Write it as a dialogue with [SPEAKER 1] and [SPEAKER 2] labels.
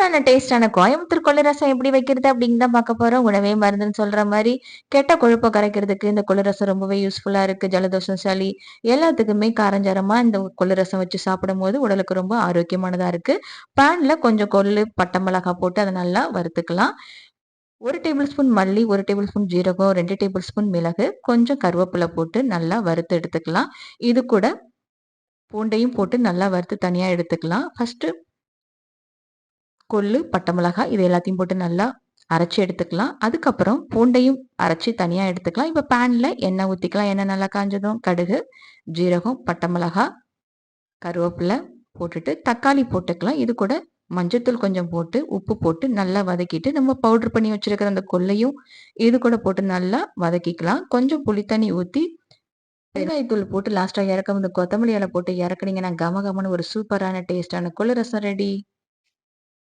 [SPEAKER 1] சூப்பரான டேஸ்டான கோயம்புத்தூர் கொள்ளு ரசம் எப்படி வைக்கிறது அப்படின்னு தான் பார்க்க போறோம். உணவே மருந்துன்னு சொல்ற மாதிரி கெட்ட கொழுப்பை கரைக்கிறதுக்கு இந்த கொள்ளு ரசம் ரொம்பவே யூஸ்ஃபுல்லா இருக்கு. ஜலதோஷம் சளி எல்லாத்துக்குமே காரஞ்சாரமாக இந்த கொள்ளு ரசம் வச்சு சாப்பிடும் போது உடலுக்கு ரொம்ப ஆரோக்கியமானதா இருக்கு. பேன்ல கொஞ்சம் கொள்ளு பட்டை மிளகா போட்டு அதை நல்லா வறுத்துக்கலாம். ஒரு டேபிள் ஸ்பூன் மல்லி ஒரு டேபிள் ஸ்பூன் ஜீரகம் ரெண்டு டேபிள் ஸ்பூன் மிளகு கொஞ்சம் கருவேப்பிலை போட்டு நல்லா வறுத்து எடுத்துக்கலாம். இது கூட பூண்டையும் போட்டு நல்லா வறுத்து தனியாக எடுத்துக்கலாம். ஃபஸ்ட்டு கொள்ளு பட்டை மிளகாய் இது எல்லாத்தையும் போட்டு நல்லா அரைச்சி எடுத்துக்கலாம். அதுக்கப்புறம் பூண்டையும் அரைச்சி தனியாக எடுத்துக்கலாம். இப்போ பேனில் எண்ணெய் ஊற்றிக்கலாம் எண்ணெய் நல்லா காஞ்சதும் கடுகு ஜீரகம் பட்டை மிளகாய் கருவேப்பிலை போட்டுட்டு தக்காளி போட்டுக்கலாம். இது கூட மஞ்சத்தூள் கொஞ்சம் போட்டு உப்பு போட்டு நல்லா வதக்கிட்டு நம்ம பவுட்ரு பண்ணி வச்சிருக்கிற அந்த கொள்ளையும் இது கூட போட்டு நல்லா வதக்கிக்கலாம். கொஞ்சம் புளித்தண்ணி ஊற்றி வெங்காயத்தூள் போட்டு லாஸ்ட்டாக இறக்கும் இந்த கொத்தமல்லி இலை போட்டு இறக்குனீங்கன்னா கம கமன்னு ஒரு சூப்பரான டேஸ்டான கொள்ளு ரசம் ரெடி